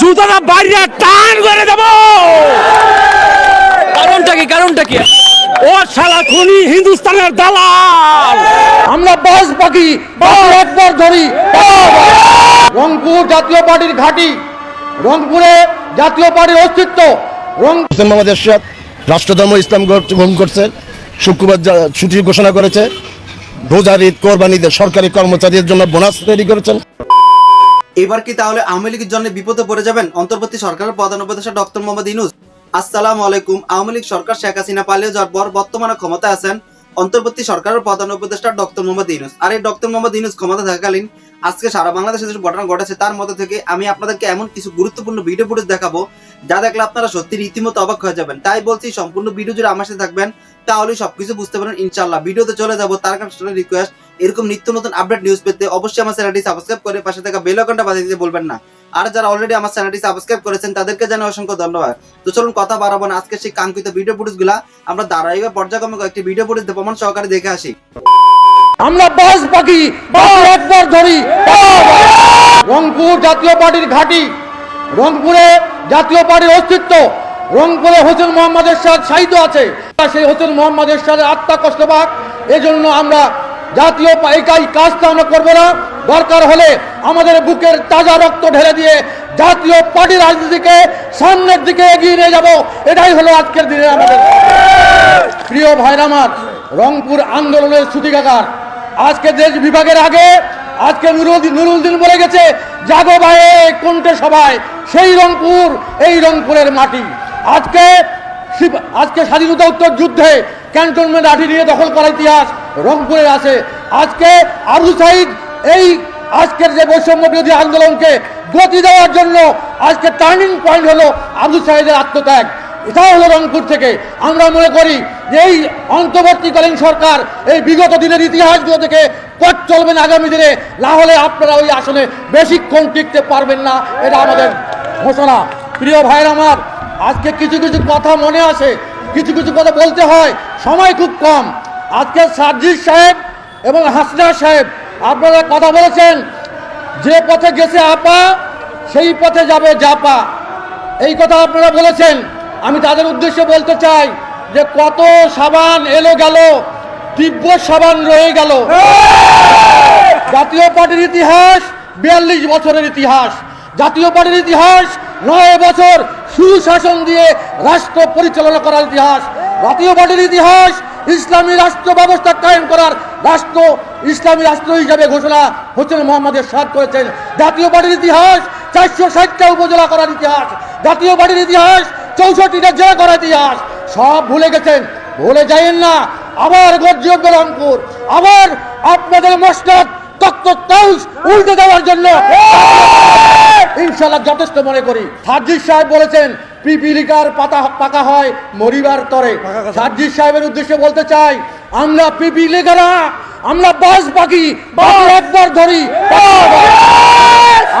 জুতাটা বাইরে টান করে দেব। কারণটা কি? কারণটা কি? ও শালা খুনি হিন্দুস্তানের দালাল। আমরা বাস পাখি একবার ধরি। রংপুর জাতীয় পার্টির ঘাঁটি রংপুরে জাতীয় পার্টির অস্তিত্ব মোহাম্মদ এরশাদ রাষ্ট্রধর্ম ইসলাম গ্রহ- গ্রহণ করছে শুক্রবার ছুটি ঘোষণা করেছে। রোজার ঈদ কোরবানিদের সরকারি কর্মচারীদের জন্য বোনাস তৈরি করেছেন। এবার কি তাহলে আওয়ামী লীগের জন্য বিপদে পড়ে যাবেন? অন্তর্বর্তী সরকারের প্রধান উপদেষ্টা ডক্টর মোহাম্মদ ইনুস আসসালামু আলাইকুম। আওয়ামী লীগ সরকার শেখ হাসিনা পালিয়ে যাওয়ার পর বর্তমানে ক্ষমতায় আছেন অন্তর্বর্তী সরকারের প্রধান উপদেষ্টা ডক্টর মোহাম্মদ ইনুস আর এই ডক্টর মোহাম্মদ ইনুস ক্ষমতা থাকাকালীন আজকে সারা বাংলাদেশে যে ঘটনা ঘটেছে, তার মধ্যে থেকে আমি আপনাদেরকে এমন কিছু গুরুত্বপূর্ণ ভিডিও ফুটেজ দেখাবো যা দেখলে আপনারা সত্যি রীতিমতো অবাক হয়ে যাবেন। তাই বলছি, সম্পূর্ণ ভিডিও জুড়ে আমার সাথে থাকবেন তাহলে সবকিছু বুঝতে পারেন ইনশাল্লাহ ভিডিওতে চলে যাব। তার কারণে রিকোয়েস্ট এরকম নিত্য নতুন আপডেট নিউজ পেতে অবশ্যই আমার চ্যানেলটি সাবস্ক্রাইব করে পাশে থাকা বেল আইকনটা বাজিয়ে দিতে বলবেন না। আর যারা অলরেডি আমার চ্যানেলটি সাবস্ক্রাইব করেছেন, তাদেরকে জানাই অসংখ্য ধন্যবাদ। তো চলুন কথা বাড়াবো না, আজকে সেই কাঙ্ক্ষিত ভিডিও ফুটেজগুলা আমরা ধারাবাহিক পর্যায়ক্রমে কয়েকটি ভিডিও ফুটেজ প্রমাণ সহকারে দেখে আসি। আমরা বাস পাখি একবার ধরি। রংপুর জাতীয় পার্টির ঘাঁটি, রংপুরে জাতীয় পার্টির অস্তিত্ব, রংপুরে হোসেন মোহাম্মদ এরশাদ শাহিদ আছে। সেই হোসেন মোহাম্মদ এরশাদের আত্মা কষ্ট পাক এজন্য আমরা জাতীয় এই কাজ- কাজটা আমরা করব না। দরকার হলে আমাদের বুকের তাজা রক্ত ঢেলে দিয়ে জাতীয় পার্টি রাজনীতিকে সামনের দিকে এগিয়ে নিয়ে যাব। এটাই হলো আজকের দিনে আমাদের প্রিয় ভাইরা আমার, রংপুর আন্দোলনের ছুটিকাকার আজকে দেশ বিভাগের আগে, আজকে নুরুদ্দিন বলে গেছে, জাগো ভাইয়ে কোনটে সবাই? সেই রংপুর, এই রংপুরের মাটি। আজকে আজকে স্বাধীনতা উত্তর যুদ্ধে ক্যান্টনমেন্ট লাঠি নিয়ে দখল করা ইতিহাস। রংপুরের আছে। আজকে আবু সাইদ এই আজকের যে বৈষম্য বিরোধী আন্দোলনকে গতি দেওয়ার জন্য আজকে টার্নিং পয়েন্ট হলো আবু সাইদের আত্মত্যাগ। এটাও হলো রংপুর থেকে। আমরা মনে করি যে এই অন্তর্বর্তীকালীন সরকার এই বিগত দিনের ইতিহাসগুলো থেকে পথ চলবেন আগামী দিনে। না হলে আপনারা ওই আসনে বেশিক্ষণ টিকতে পারবেন না। এটা আমাদের ঘোষণা। প্রিয় ভাইয়ের আমার, আজকে কিছু কিছু কথা মনে আসে। কিছু কিছু কথা বলতে হয়। সময় খুব কম। আজকে সার্জিস সাহেব এবং হাসনা সাহেব, আপনারা কথা বলেছেন, যে পথে গেছে আপা, সেই পথে যাবে জাপা। এই কথা আপনারা বলেছেন। আমি তাদের উদ্দেশ্যে বলতে চাই যে কত সাবান এলো গেল, তীব্র সাবান রয়ে গেল। জাতীয় পার্টির ইতিহাস বিয়াল্লিশ বছরের ইতিহাস। জাতীয় পার্টির ইতিহাস নয় বছর সুশাসন দিয়ে রাষ্ট্র পরিচালনা করার ইতিহাস। জাতীয় পার্টির ইতিহাস ইসলামী রাষ্ট্র ব্যবস্থা কায়েম করার রাষ্ট্র, ইসলামী রাষ্ট্র হিসাবে ঘোষণা হোসেন মোহাম্মদের সাদ করেছেন। জাতীয় পার্টির ইতিহাস চারশো ষাটটা উপজেলা করার ইতিহাস। জাতীয় পার্টির ইতিহাস চৌষট্টিটা জেলা করার ইতিহাস। সব ভুলে গেছেন। ভুলে যাইয়েন না। আবার গর্জে উঠবে রংপুর। আবার আপনাদের তাউস উল্টে দেওয়ার জন্য। ইনশাল্লাহ যথেষ্ট মনে করি। সার্জিস সাহেব বলেছেন পিপিলিকার পাতা পাকা হয় মরিবার তরে। সার্জিস সাহেবের উদ্দেশ্যে বলতে চাই আমরা পিপিলিকারা আমরা বাস পাখি একবার ধরি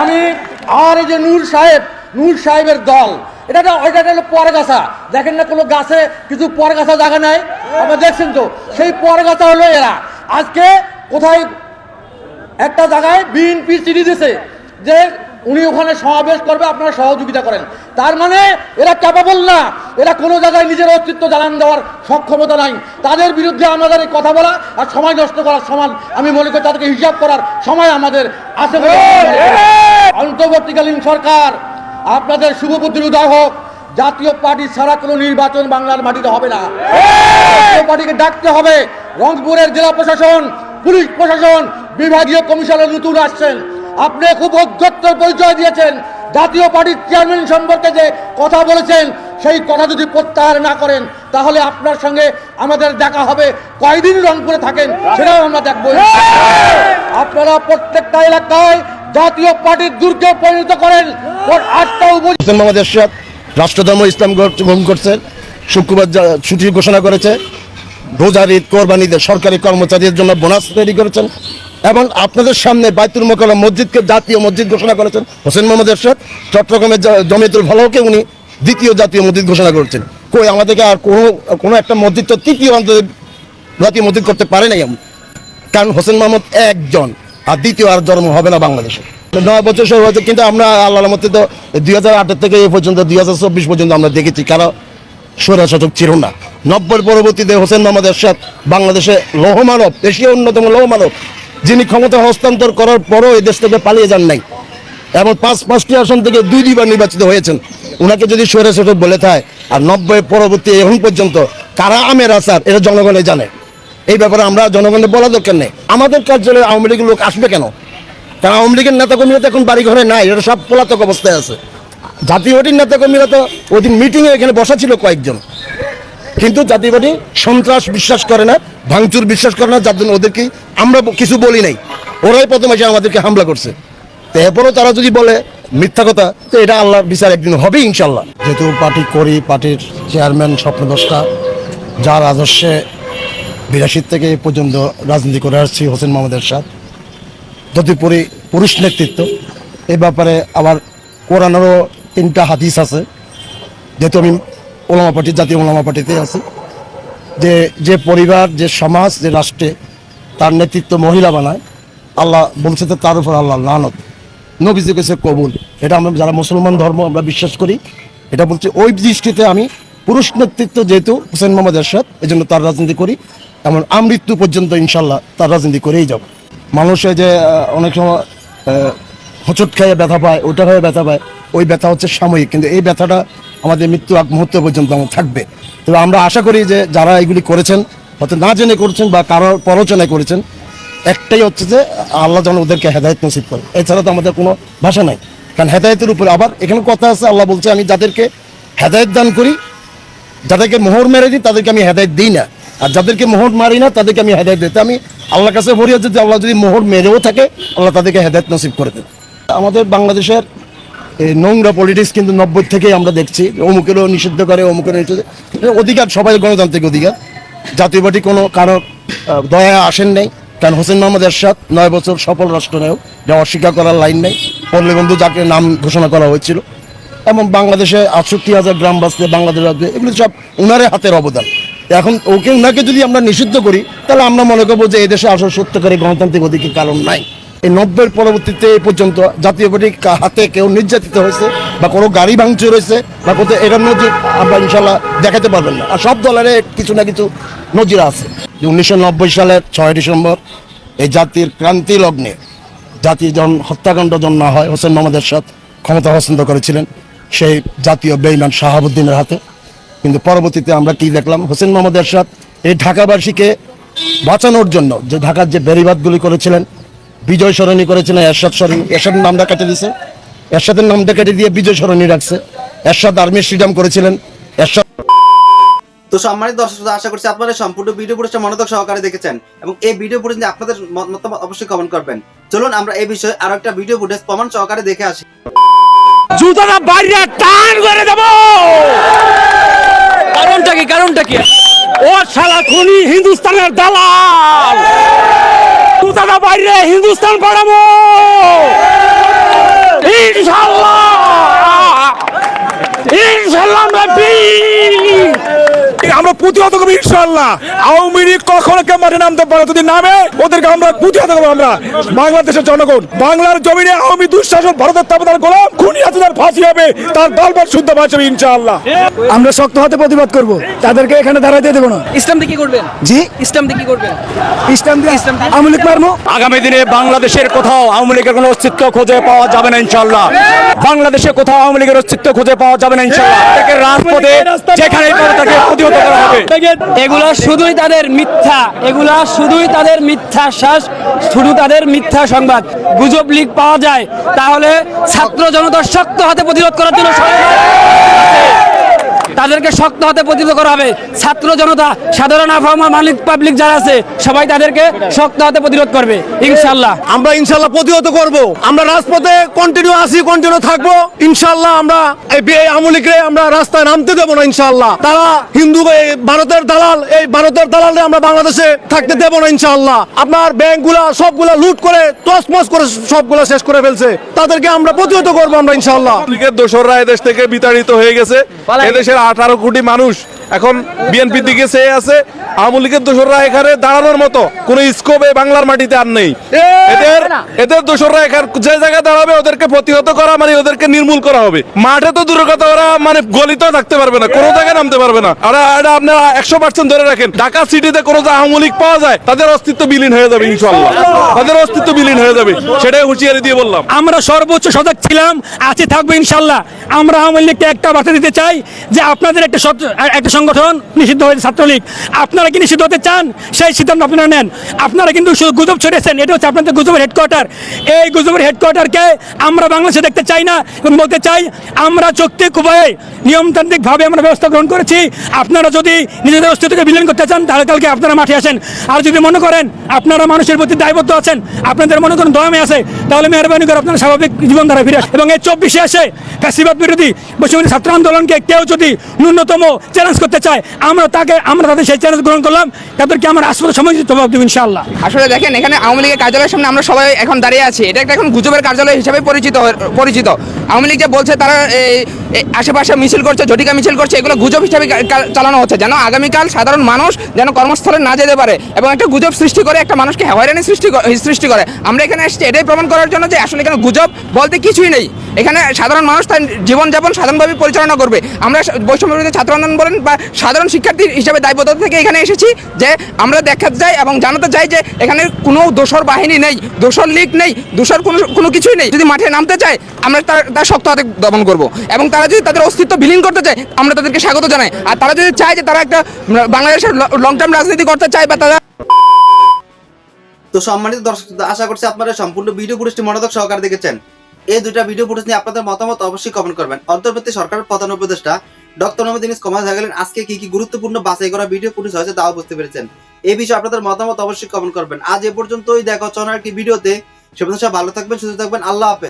আমি আর এই যে নূর সাহেব নূর সাহেবের দল এটা ওইটা হলো পরগাছা। দেখেন না কোনো গাছে কিছু পরগাছা জায়গা নাই? আপনারা দেখছেন তো? সেই পরগাছা হলো এরা। আজকে কোথায় একটা জায়গায় বিএনপি চিঠি দিছে যে উনি ওখানে সমাবেশ করবে আপনারা সহযোগিতা করেন। তার মানে এরা ক্যাপাবল না। এরা কোনো জায়গায় নিজের অস্তিত্ব জানান দেওয়ার সক্ষমতা নাই। তাদের বিরুদ্ধে আমাদের এই কথা বলা আর সময় নষ্ট করার সমান আমি মনে করি তাদেরকে হিসাব করার সময় আমাদের আছে। অন্তর্বর্তীকালীন সরকার আপনাদের শুভবুদ্ধির উদয় হোক জাতীয় পার্টি ছাড়া কোনো নির্বাচন বাংলার মাটিতে হবে না। জাতীয় পার্টিকে ডাকতে হবে। রংপুরের জেলা প্রশাসন পুলিশ প্রশাসন বিভাগীয় কমিশনার নতুন আসছেন। আপনি খুব অধ্যত্তর পরিচয় দিয়েছেন। জাতীয় পার্টির চেয়ারম্যান সম্পর্কে যে কথা বলেছেন, সেই কথা যদি প্রত্যাহার না করেন, তাহলে আপনার সঙ্গে আমাদের দেখা হবে। কয়দিন রংপুরে থাকেন, সেটাও আমরা দেখব। আপনারা প্রত্যেকটা এলাকায় জাতীয় পার্টির দুর্গে পরিণত করেন। আটটা উপ হোসেন মোহাম্মদ এরশাদ রাষ্ট্রধর্ম ইসলাম গ্রহণ করছে। শুক্রবার ছুটি ঘোষণা করেছে। রোজার ঈদ, কোরবানিদের সরকারি কর্মচারীদের জন্য বোনাস তৈরি করেছেন। এবং আপনাদের সামনে বাইতুল মোকাল্লা মসজিদকে জাতীয় মসজিদ ঘোষণা করেছেন হোসেন মোহাম্মদ এরশাদ। চট্টগ্রামের জমিয়তুল ভালোকে উনি দ্বিতীয় জাতীয় মসজিদ ঘোষণা করেছেন। কই, আমাদেরকে আর কোনো কোনো একটা মসজিদ তো তৃতীয় অন্তত জাতীয় মসজিদ করতে পারে নাই আমি কারণ হোসেন মোহাম্মদ একজন, আর দ্বিতীয় আর জন্ম হবে না বাংলাদেশে। নয় বছর শুরু হয়েছে, কিন্তু আমরা আল্লাহর মধ্যে তো দুই হাজার আটের থেকে এই পর্যন্ত, দুই হাজার চব্বিশ পর্যন্ত আমরা দেখেছি, কারও স্বৈরা শাসক ছিল না। নব্বই পরবর্তীতে হোসেন মোহাম্মদ এরশাদ বাংলাদেশে লৌহমানব এশিয়া অন্যতম লৌহমানব যিনি ক্ষমতা হস্তান্তর করার পরও এই দেশ থেকে পালিয়ে যান নাই। এবং পাঁচ পাঁচটি আসন থেকে দুই দুইবার নির্বাচিত হয়েছেন। ওনাকে যদি স্বৈরা শাসক বলে থাকে, আর নব্বই পরবর্তী এখন পর্যন্ত কারা আমের আসার, এটা জনগণে জানে। এই ব্যাপারে আমরা জনগণের বলা দরকার নেই। আমাদের কার্যালয়ে আওয়ামী লীগের লোক আসবে কেন? কারণ আওয়ামী লীগের নেতা কর্মীরা তো এখন বাড়ি ঘরে নাই, এটা সব পলাতক অবস্থায় আছে। জাতীয় পার্টির নেতা কর্মীরা তো ওই দিন মিটিংয়ে এখানে বসা ছিল কয়েকজন। কিন্তু পার্টি সন্ত্রাস বিশ্বাস করে না, ভাঙচুর বিশ্বাস করে না, যার জন্য ওদেরকে আমরা কিছু বলি নাই। ওরাই প্রথম এসে আমাদেরকে হামলা করছে। তো এরপরও তারা যদি বলে মিথ্যা কথা, তো এটা আল্লাহ বিচার একদিন হবে ইনশাল্লাহ যেহেতু পার্টি করি, পার্টির চেয়ারম্যান স্বপ্নদষ্টা যার আদর্শে বিরাশির থেকে পর্যন্ত রাজনীতি করে আসছি, হোসেন মোহাম্মদ এরশাদ। তদুপরি পুরুষ নেতৃত্ব। এ ব্যাপারে আবার কোরআনেরও তিনটা হাদিস আছে। যেহেতু আমি ওলামা পার্টি, জাতীয় ওলামা পার্টিতে আছি। যে যে পরিবার, যে সমাজ, যে রাষ্ট্রে তার নেতৃত্ব মহিলা বানায়, আল্লাহ বলছে তো তার উপর আল্লাহ লানত। নবীজি কেছে কবুল। এটা আমরা যারা মুসলমান ধর্ম আমরা বিশ্বাস করি। এটা বলছে ওই দৃষ্টিতে আমি পুরুষ নেতৃত্ব যেহেতু হোসেন মোহাম্মদ এরশাদ এই জন্য তার রাজনীতি করি। এমন আমৃত্যু পর্যন্ত ইনশাল্লাহ তার রাজনীতি করেই যাব। মানুষে যে অনেক সময় হোঁচট খেয়ে ব্যথা পায়, ওটা হয়ে ব্যথা পায় ওই ব্যথা হচ্ছে সাময়িক, কিন্তু এই ব্যথাটা আমাদের মৃত্যু আগ মুহূর্ত পর্যন্ত থাকবে। তবে আমরা আশা করি যে যারা এগুলি করেছেন, হয়তো না জেনে করেছেন বা কারোর প্ররোচনায় করেছেন, একটাই হচ্ছে যে আল্লাহ যেন ওদেরকে হেদায়ত নসিব করে এছাড়া তো আমাদের কোনো ভাষা নাই। কারণ হেদায়তের উপরে আবার এখানে কথা আছে, আল্লাহ বলছে, আমি যাদেরকে হেদায়ত দান করি, যাদেরকে মোহর মেরে দিই, তাদেরকে আমি হেদায়ত দিই না। আর যাদেরকে মোহর মারি না, তাদেরকে আমি হেদায়ত দিই। আমি আল্লাহর কাছে ভরিয়া যদি আল্লাহ যদি মোহর মেরেও থাকে, আল্লাহ তাদেরকে হেদায়ত নসিব করে দেন। আমাদের বাংলাদেশের নোংরা পলিটিক্স কিন্তু নব্বই থেকেই আমরা দেখছি। অমুকেরও নিষিদ্ধ করে, অমুকেরও নিষিদ্ধ অধিকার, সবাই গণতান্ত্রিক অধিকার। জাতীয় পার্টি কোনো কারও দয়া আসেন নাই। কারণ হোসেন মোহাম্মদ এরশাদ নয় বছর সফল রাষ্ট্রনায়ক যা অস্বীকার করার লাইন নেই। পল্লীবন্ধু যাকে নাম ঘোষণা করা হয়েছিল। এবং বাংলাদেশে আটষট্টি হাজার গ্রাম বাঁচতে বাংলাদেশ রাজ্যে এগুলো সব উনারে হাতের অবদান। এখন ওকে উনাকে যদি আমরা নিষিদ্ধ করি, তাহলে আমরা মনে করব যে এদেশে আসল সত্যকারী গণতান্ত্রিক অধিকার কারণ নাই। এই নব্বইয়ের পরবর্তীতে এই পর্যন্ত জাতীয় পার্টি কা- হাতে কেউ নির্যাতিত হয়েছে বা কোনো গাড়ি ভাঙচুর হয়েছে বা কোথাও এরকম নজির আমরা ইনশাল্লাহ দেখাতে পারবেন না। আর সব দলের কিছু না কিছু নজির আছে। উনিশশো নব্বই সালের ছয় ডিসেম্বর এই জাতির ক্রান্তি লগ্নে জাতি যখন হত্যাকাণ্ড যখন না হয়, হোসেন মোহাম্মদ এরশাদ ক্ষমতা হস্তান্তর করেছিলেন সেই জাতীয় বেইমান শাহাবুদ্দিনের হাতে। কিন্তু পরবর্তীতে আমরা কি দেখলাম? হোসেন মোহাম্মদ এরশাদ এই ঢাকাবাসীকে বাঁচানোর জন্য যে ঢাকার যে বেরিবাদগুলি করেছিলেন বিজয় সরণী করেছিলেন এরশাদ সরণী এরশাদের নামটা কেটে দিয়েছে এরশাদের নামটা কেটে দিয়ে বিজয় সরণী রাখছে। এরশাদ আর্মি স্টেডিয়াম করেছিলেন। এরশাদ তো সম্মানিত দর্শক আশা করছি আপনারা সম্পূর্ণ ভিডিও পুরুষটা মনোযোগ সহকারে দেখেছেন এবং এই ভিডিও ফুটেজ নিয়ে আপনাদের মতামত অবশ্যই কমেন্ট করবেন। চলুন আমরা এই বিষয়ে আরও একটা ভিডিও ফুটেজ প্রমাণ সহকারে দেখে আসি। জুতাটা বাইরে টান করে দেব। কারণটা কি? কারণটা কি? ও শালা খুনি হিন্দুস্তানের দালাল। জুতাটা বাইরে হিন্দুস্তান পাঠাবো ইনশাল্লাহ ইনশাল্লাহ নবী। আমরা প্রতিহত করব ইনশাল্লাহ আওয়ামী লীগ কখনো কেউ মাঠে নামতে পারে যদি নামে ওদেরকে আমরা প্রতিহত করব আমরা। বাংলাদেশের জনগণ বাংলার জমিনে আওয়ামী দুঃশাসন ভারতের তাপদার গোলাম খুনি হাসিনার ফাঁসি হবে তার দলবার শুদ্ধ হবে ইনশাল্লাহ আমরা শক্ত হাতে প্রতিবাদ করব। তাদেরকে এখানে দাঁড়াইতে দেবো না। ইসলাম দিয়ে কি করবেন? জি? ইসলাম দিয়ে কি করবেন? ইসলাম দিয়ে আওয়ামী লীগ মারবো? আগামী দিনে বাংলাদেশের কোথাও আওয়ামী লীগের কোনো অস্তিত্ব খুঁজে পাওয়া যাবে না ইনশাল্লাহ বাংলাদেশে কোথাও আওয়ামী লীগের অস্তিত্ব খুঁজে পাওয়া যাবে না ইনশাল্লাহ রাজপথে যেখানে তাকে প্রতিহত এগুলা শুধুই তাদের মিথ্যা, এগুলা শুধুই তাদের মিথ্যা শ্বাস, শুধু তাদের মিথ্যা সংবাদ। গুজব লিগ পাওয়া যায়, তাহলে ছাত্র জনতা শক্ত হাতে প্রতিরোধ করার জন্য তাদেরকে শক্ত হাতে প্রতিরোধ করা হবে। ছাত্র জনতা সাধারণ আবহাওয়া মালিক পাবলিক যারা আছে সবাই তাদেরকে শক্ত হাতে প্রতিরোধ করবে। ইনশাল্লাহ আমরা ইনশাল্লাহ প্রতিহত করব। আমরা রাজপথে কন্টিনিউ আসি কন্টিনিউ থাকব। ইনশাল্লাহ আমরা এই বে- আমরা রাস্তায় নামতে দেবো না ইনশাল্লাহ তারা হিন্দু এই ভারতের দালাল এই ভারতের দালালে আমরা বাংলাদেশে থাকতে দেবো না ইনশাল্লাহ আপনার ব্যাংকগুলা সবগুলা লুট করে তসমস করে সবগুলা শেষ করে ফেলছে। তাদেরকে আমরা প্রতিহত করব আমরা ইনশাল্লাহ দোসররা এদেশ থেকে বিতাড়িত হয়ে গেছে। এদেশের আঠারো কোটি মানুষ এখন বিএনপির দিকে চেয়ে আছে। আওয়ামী লীগের দোসররা এখানে দাঁড়ানোর মতো। কোন স্কোপ এই বাংলার মাটিতে আর নেই। এদের এদের দোসররা এখানে যে জায়গায় দাঁড়াবে ওদেরকে প্রতিহত করা মানে ওদেরকে নির্মূল করা হবে। মাঠে তো দূরের কথা ওরা মানে গলিতেও থাকতে পারবে না কোনো জায়গায় নামতে পারবে না। আর এটা আপনারা একশো পার্সেন্ট ধরে রাখেন। ঢাকা সিটিতে কোনো যে আওয়ামী লীগ পাওয়া যায় তাদের অস্তিত্ব বিলীন হয়ে যাবে ইনশাল্লাহ তাদের অস্তিত্ব বিলীন হয়ে যাবে। সেটাই হুঁশিয়ারি দিয়ে বললাম। আমরা সর্বোচ্চ সজাগ ছিলাম আছি থাকব ইনশাল্লাহ আমরা আওয়ামী লীগকে একটা বার্তা দিতে চাই যে আপনাদের একটা একটা সংগঠন নিষিদ্ধ হয়েছে ছাত্রলীগ। আপনারা কি নিষিদ্ধ হতে চান, সেই সিদ্ধান্ত আপনারা নেন। আপনারা কিন্তু শুধু গুজব ছড়িয়েছেন, এটা হচ্ছে আপনাদের গুজবের হেডকোয়ার্টার এই গুজবের হেডকোয়ার্টারকে আমরা বাংলাদেশে দেখতে চাই না এবং বলতে চাই, আমরা চুক্তি কুবাই নিয়মতান্ত্রিকভাবে আমরা ব্যবস্থা গ্রহণ করেছি। আপনারা যদি নিজেদের অস্তিত্বকে বিলীন করতে চান, তাহলে কালকে আপনারা মাঠে আসেন। আর যদি মনে করেন আপনারা মানুষের প্রতি দায়বদ্ধ আছেন, আপনাদের মনে করেন দয়ামে আছে, তাহলে মেহরবানি করে আপনারা স্বাভাবিক জীবনধারা ফিরে আসেন। এবং এই চব্বিশে এসে ফ্যাসিবাদ বিরোধী বৈষম্য ছাত্র আন্দোলনকে কেউ যদি ন্যূনতম চ্যালেঞ্জ করতে চায়, আমরা তাকে আমরা তাদের সেই চ্যালেঞ্জ গ্রহণ করলাম। তাদেরকে আমরা আসলে সময় জবাব দেবো ইনশাআল্লাহ। আসলে দেখেন, এখানে আওয়ামী লীগের কার্যালয়ের সামনে আমরা সবাই এখন দাঁড়িয়ে আছি। এটা একটা এখন গুজবের কার্যালয় হিসেবে পরিচিত পরিচিত। আওয়ামী লীগ যে বলছে, তারা আশেপাশে মিছিল করছে, ঝটিকা মিছিল করছে, এগুলো গুজব হিসাবে চালানো হচ্ছে। যেন আগামীকাল সাধারণ মানুষ যেন কর্মস্থলে না যেতে পারে এবং একটা গুজব সৃষ্টি করে, একটা মানুষকে হয়রানি সৃষ্টি সৃষ্টি করে। আমরা এখানে এসেছি এটাই প্রমাণ করার জন্য যে আসলে এখানে গুজব বলতে কিছুই নেই। এখানে সাধারণ মানুষ তার জীবনযাপন সাধারণভাবে পরিচালনা করবে। আমরা বৈষম্য বিরোধী ছাত্র আন্দোলন বলেন বা সাধারণ শিক্ষার্থী হিসেবে দায়বদ্ধতা থেকে এখানে এসেছি যে আমরা দেখাতে চাই এবং জানাতে চাই যে এখানে কোনো দোষর বাহিনী নেই, দোষর লীগ নেই, দোষর কোনো কোনো কিছুই নেই। যদি মাঠে নামতে চায়, আমরা তার তার শক্ত হাতে দমন করব। এবং তারা যদি তাদের অস্তিত্ব বিলীন করতে চায়, আমরা তাদেরকে স্বাগত জানাই। আর তারা যদি চায় যে তারা একটা বাংলাদেশের লং টার্ম রাজনীতি করতে চায় বা তারা তো সম্মানিত দর্শক, আশা করছি আপনারা সম্পূর্ণ ভিডিও ফুটেজটি মনোযোগ সহকারে দেখেছেন। এই দুটা ভিডিও ফুটেজ নিয়ে আপনাদের মতামত অবশ্যই কমেন্ট করবেন। অন্তর্বর্তী সরকারের প্রধান উপদেষ্টা ডক্টর মোহাম্মদ ইউনূস হয়ে গেলেন আজকে কি কি গুরুত্বপূর্ণ বাছাই করা ভিডিও ফুটেজ হয়েছে তাও বুঝতে পেরেছেন। এই বিষয়ে আপনাদের মতামত অবশ্যই কমেন্ট করবেন। আজ এ পর্যন্তই, দেখা হচ্ছে একটি ভিডিওতে সে ভালো থাকবেন, সুস্থ থাকবেন, আল্লাহ হাফেজ।